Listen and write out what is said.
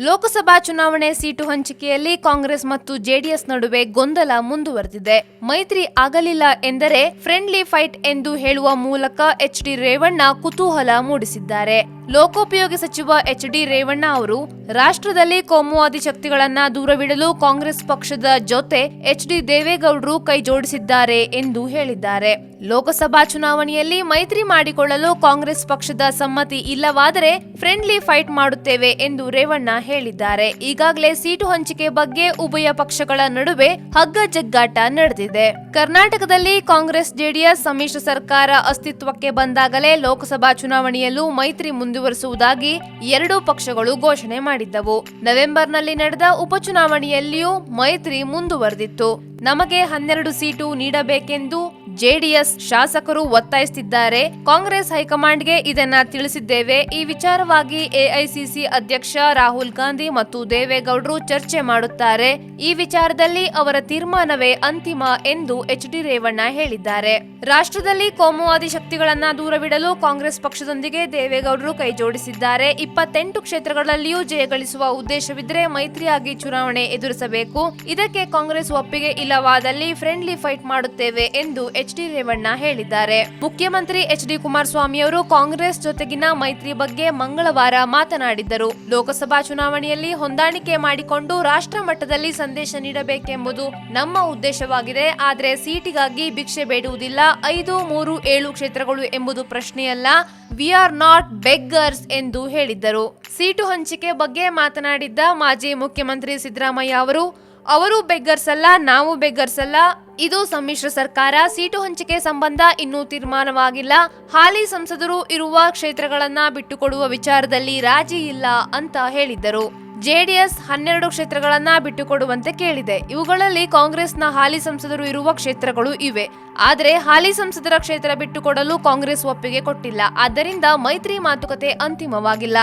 ಲೋಕಸಭಾ ಚುನಾವಣೆ ಸೀಟು ಹಂಚಿಕೆಯಲ್ಲಿ ಕಾಂಗ್ರೆಸ್ ಮತ್ತು ಜೆಡಿಎಸ್ ನಡುವೆ ಗೊಂದಲ ಮುಂದುವರೆದಿದೆ. ಮೈತ್ರಿ ಆಗಲಿಲ್ಲ ಎಂದರೆ ಫ್ರೆಂಡ್ಲಿ ಫೈಟ್ ಎಂದು ಹೇಳುವ ಮೂಲಕ ಎಚ್ ಡಿ ರೇವಣ್ಣ ಕುತೂಹಲ ಮೂಡಿಸಿದ್ದಾರೆ. ಲೋಕೋಪಯೋಗಿ ಸಚಿವ ಎಚ್ ಡಿ ರೇವಣ್ಣ ಅವರು, ರಾಷ್ಟ್ರದಲ್ಲಿ ಕೋಮುವಾದಿ ಶಕ್ತಿಗಳನ್ನ ದೂರವಿಡಲು ಕಾಂಗ್ರೆಸ್ ಪಕ್ಷದ ಜೊತೆ ಎಚ್ ಡಿ ದೇವೇಗೌಡರು ಕೈ ಜೋಡಿಸಿದ್ದಾರೆ ಎಂದು ಹೇಳಿದ್ದಾರೆ. ಲೋಕಸಭಾ ಚುನಾವಣೆಯಲ್ಲಿ ಮೈತ್ರಿ ಮಾಡಿಕೊಳ್ಳಲು ಕಾಂಗ್ರೆಸ್ ಪಕ್ಷದ ಸಮ್ಮತಿ ಇಲ್ಲವಾದರೆ ಫ್ರೆಂಡ್ಲಿ ಫೈಟ್ ಮಾಡುತ್ತೇವೆ ಎಂದು ರೇವಣ್ಣ ಹೇಳಿದ್ದಾರೆ. ಈಗಾಗಲೇ ಸೀಟು ಹಂಚಿಕೆ ಬಗ್ಗೆ ಉಭಯ ಪಕ್ಷಗಳ ನಡುವೆ ಹಗ್ಗ ಜಗ್ಗಾಟ ನಡೆದಿದೆ. ಕರ್ನಾಟಕದಲ್ಲಿ ಕಾಂಗ್ರೆಸ್ ಜೆಡಿಎಸ್ ಸಮ್ಮಿಶ್ರ ಸರ್ಕಾರ ಅಸ್ತಿತ್ವಕ್ಕೆ ಬಂದಾಗಲೇ ಲೋಕಸಭಾ ಚುನಾವಣೆಯಲ್ಲೂ ಮೈತ್ರಿ ಮುಂದುವರಿಸುವುದಾಗಿ ಎರಡೂ ಪಕ್ಷಗಳು ಘೋಷಣೆ ಮಾಡಿದ್ದವು. ನವೆಂಬರ್ನಲ್ಲಿ ನಡೆದ ಉಪಚುನಾವಣೆಯಲ್ಲಿಯೂ ಮೈತ್ರಿ ಮುಂದುವರೆದಿತ್ತು. ನಮಗೆ ಹನ್ನೆರಡು ಸೀಟು ನೀಡಬೇಕೆಂದು ಜೆಡಿಎಸ್ ಶಾಸಕರು ಒತ್ತಾಯಿಸುತ್ತಿದ್ದಾರೆ. ಕಾಂಗ್ರೆಸ್ ಹೈಕಮಾಂಡ್ಗೆ ಇದನ್ನ ತಿಳಿಸಿದ್ದೇವೆ. ಈ ವಿಚಾರವಾಗಿ ಎಐಸಿಸಿ ಅಧ್ಯಕ್ಷ ರಾಹುಲ್ ಗಾಂಧಿ ಮತ್ತು ದೇವೇಗೌಡರು ಚರ್ಚೆ ಮಾಡುತ್ತಾರೆ. ಈ ವಿಚಾರದಲ್ಲಿ ಅವರ ತೀರ್ಮಾನವೇ ಅಂತಿಮ ಎಂದು ಎಚ್ ಡಿ ರೇವಣ್ಣ ಹೇಳಿದ್ದಾರೆ. ರಾಷ್ಟ್ರದಲ್ಲಿ ಕೋಮುವಾದಿ ಶಕ್ತಿಗಳನ್ನ ದೂರವಿಡಲು ಕಾಂಗ್ರೆಸ್ ಪಕ್ಷದೊಂದಿಗೆ ದೇವೇಗೌಡರು ಜೋಡಿಸಿದ್ದಾರೆ ಇಪ್ಪತ್ತೆಂಟು ಕ್ಷೇತ್ರಗಳಲ್ಲಿಯೂ ಜಯಗಳಿಸುವ ಉದ್ದೇಶವಿದ್ರೆ ಮೈತ್ರಿಯಾಗಿ ಚುನಾವಣೆ ಎದುರಿಸಬೇಕು. ಇದಕ್ಕೆ ಕಾಂಗ್ರೆಸ್ ಒಪ್ಪಿಗೆ ಇಲ್ಲವಾದಲ್ಲಿ ಫ್ರೆಂಡ್ಲಿ ಫೈಟ್ ಮಾಡುತ್ತೇವೆ ಎಂದು ಎಚ್ ಡಿ ರೇವಣ್ಣ ಹೇಳಿದ್ದಾರೆ. ಮುಖ್ಯಮಂತ್ರಿ ಎಚ್ ಡಿ ಕುಮಾರಸ್ವಾಮಿ ಅವರು ಕಾಂಗ್ರೆಸ್ ಜೊತೆಗಿನ ಮೈತ್ರಿ ಬಗ್ಗೆ ಮಂಗಳವಾರ ಮಾತನಾಡಿದ್ದರು. ಲೋಕಸಭಾ ಚುನಾವಣೆಯಲ್ಲಿ ಹೊಂದಾಣಿಕೆ ಮಾಡಿಕೊಂಡು ರಾಷ್ಟ್ರ ಮಟ್ಟದಲ್ಲಿ ಸಂದೇಶ ನೀಡಬೇಕೆಂಬುದು ನಮ್ಮ ಉದ್ದೇಶವಾಗಿದೆ. ಆದರೆ ಸೀಟಿಗಾಗಿ ಭಿಕ್ಷೆ ಬೇಡುವುದಿಲ್ಲ. ಐದು, ಮೂರು, ಏಳು ಕ್ಷೇತ್ರಗಳು ಎಂಬುದು ಪ್ರಶ್ನೆಯಲ್ಲ. ವಿ ಆರ್ ನಾಟ್ ಬೆಗ್ಗರ್ಸ್ ಎಂದು ಹೇಳಿದ್ದರು. ಸೀಟು ಹಂಚಿಕೆ ಬಗ್ಗೆ ಮಾತನಾಡಿದ್ದ ಮಾಜಿ ಮುಖ್ಯಮಂತ್ರಿ ಸಿದ್ದರಾಮಯ್ಯ ಅವರು ಅವರು ಬೆಗ್ಗರ್ಸ್ ಅಲ್ಲ ನಾವು ಬೆಗ್ಗರ್ಸ್ ಅಲ್ಲ ಇದು ಸಮ್ಮಿಶ್ರ ಸರ್ಕಾರ. ಸೀಟು ಹಂಚಿಕೆ ಸಂಬಂಧ ಇನ್ನೂ ತೀರ್ಮಾನವಾಗಿಲ್ಲ. ಹಾಲಿ ಸಂಸದರು ಇರುವ ಕ್ಷೇತ್ರಗಳನ್ನ ಬಿಟ್ಟುಕೊಡುವ ವಿಚಾರದಲ್ಲಿ ರಾಜಿ ಇಲ್ಲ ಅಂತ ಹೇಳಿದ್ದರು. ಜೆಡಿಎಸ್ ಹನ್ನೆರಡು ಕ್ಷೇತ್ರಗಳನ್ನ ಬಿಟ್ಟುಕೊಡುವಂತೆ ಕೇಳಿದೆ. ಇವುಗಳಲ್ಲಿ ಕಾಂಗ್ರೆಸ್ನ ಹಾಲಿ ಸಂಸದರು ಇರುವ ಕ್ಷೇತ್ರಗಳು ಇವೆ. ಆದರೆ ಹಾಲಿ ಸಂಸದರ ಕ್ಷೇತ್ರ ಬಿಟ್ಟುಕೊಡಲು ಕಾಂಗ್ರೆಸ್ ಒಪ್ಪಿಗೆ ಕೊಟ್ಟಿಲ್ಲ. ಆದ್ದರಿಂದ ಮೈತ್ರಿ ಮಾತುಕತೆ ಅಂತಿಮವಾಗಿಲ್ಲ.